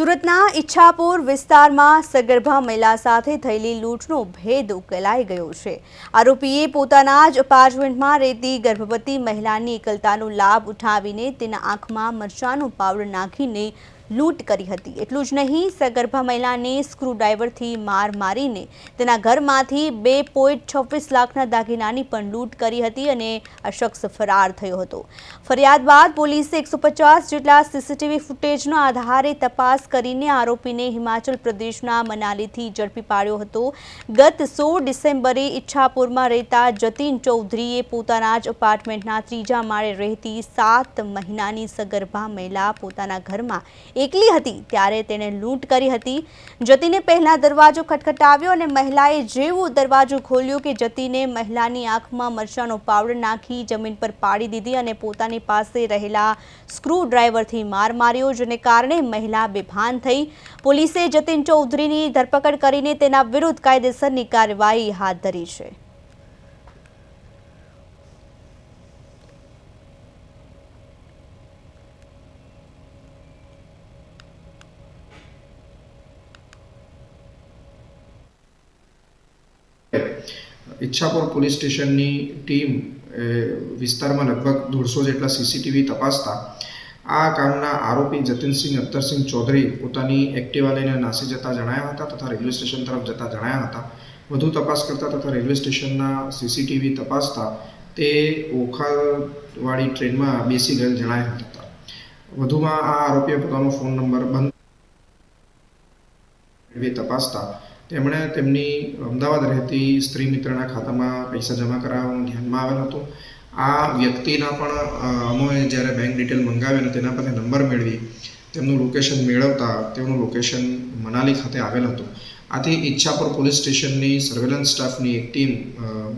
સુરતના ઈચ્છાપુર વિસ્તારમાં સગર્ભા મહિલા સાથે થયેલી લૂંટનો ભેદ ઉકેલાઈ ગયો છે. આરોપીએ પોતાના જ અપાર્ટમેન્ટમાં રહેતી ગર્ભવતી મહિલાની એકલતાનો લાભ ઉઠાવીને તેના આંખમાં મરચાનો પાવડર નાખીને લૂંટ કરી હતી. એટલું જ નહીં, સગર્ભા મહિલાને સ્ક્રૂડ્રાઈવરથી માર મારીને તેના ઘરમાંથી બે પોઈન્ટ છવ્વીસ લાખના દાગીનાની પણ લૂંટ કરી હતી અને આ શખ્સ ફરાર થયો હતો. ફરિયાદ બાદ પોલીસે એકસો પચાસ જેટલા સીસીટીવી ફૂટેજના આધારે તપાસ કરીને આરોપીને હિમાચલ પ્રદેશના મનાલીથી ઝડપી પાડ્યો હતો. ગત સોળ ડિસેમ્બરે ઈચ્છાપુરમાં રહેતા જતીન ચૌધરીએ પોતાના જ અપાર્ટમેન્ટના ત્રીજા માળે રહેતી સાત મહિનાની સગર્ભા મહિલા પોતાના ઘરમાં એકલી હતી ત્યારે તેણે લૂંટ કરી હતી. જતીને પહેલા દરવાજો ખટખટાવ્યો અને મહિલાએ જેવો દરવાજો ખોલ્યો કે જતીને મહિલાની આંખમાં મરચાંનો પાવડર નાખી જમીન પર પાડી દીધી અને પોતાની પાસે રહેલા સ્ક્રૂ ડ્રાઈવરથી માર માર્યો, જેને કારણે મહિલા બેભાન થઈ. પોલીસે જતીન ચૌધરીની ધરપકડ કરીને તેના વિરુદ્ધ કાયદેસરની કાર્યવાહી હાથ ધરી છે. ઈચ્છાપુર પોલીસ સ્ટેશનની ટીમ વિસ્તારમાં લગભગ દોઢસો જેટલા સીસીટીવી તપાસતા આ કામના આરોપી જતિનસિંહ અખ્તરસિંહ ચૌધરી પોતાની એક્ટિવા લઈને નાસી જતા જણાયા હતા તથા રેલવે સ્ટેશન તરફ જતા જણાયા હતા. વધુ તપાસ કરતા તથા રેલવે સ્ટેશનના સીસીટીવી તપાસતા તે ઓખાવાળી ટ્રેનમાં બેસી ગયેલ જણાયા હતા. વધુમાં આ આરોપીએ પોતાનો ફોન નંબર બંધ તપાસતા તેમણે તેમની અમદાવાદ રહેતી સ્ત્રી મિત્રના ખાતામાં પૈસા જમા કરાવવાનું ધ્યાનમાં આવેલ હતું. આ વ્યક્તિના પણ અ, અમોએ જ્યારે બેંક ડિટેલ મંગાવી અને તેના પરથી નંબર મેળવી તેમનું લોકેશન મેળવતા તેમનું લોકેશન મનાલી ખાતે આવેલ હતું. આથી ઈચ્છાપુર પોલીસ સ્ટેશનની સર્વેલન્સ સ્ટાફની એક ટીમ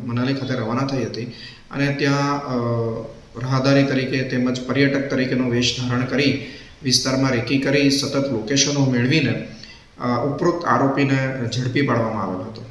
મનાલી ખાતે રવાના થઈ હતી અને ત્યાં રાહદારી તરીકે તેમજ પર્યટક તરીકેનો વેશ ધારણ કરી વિસ્તારમાં રેકી કરી સતત લોકેશનો મેળવીને ઉપરોક્ત આરોપીને ઝડપી પાડવામાં આવેલો હતો.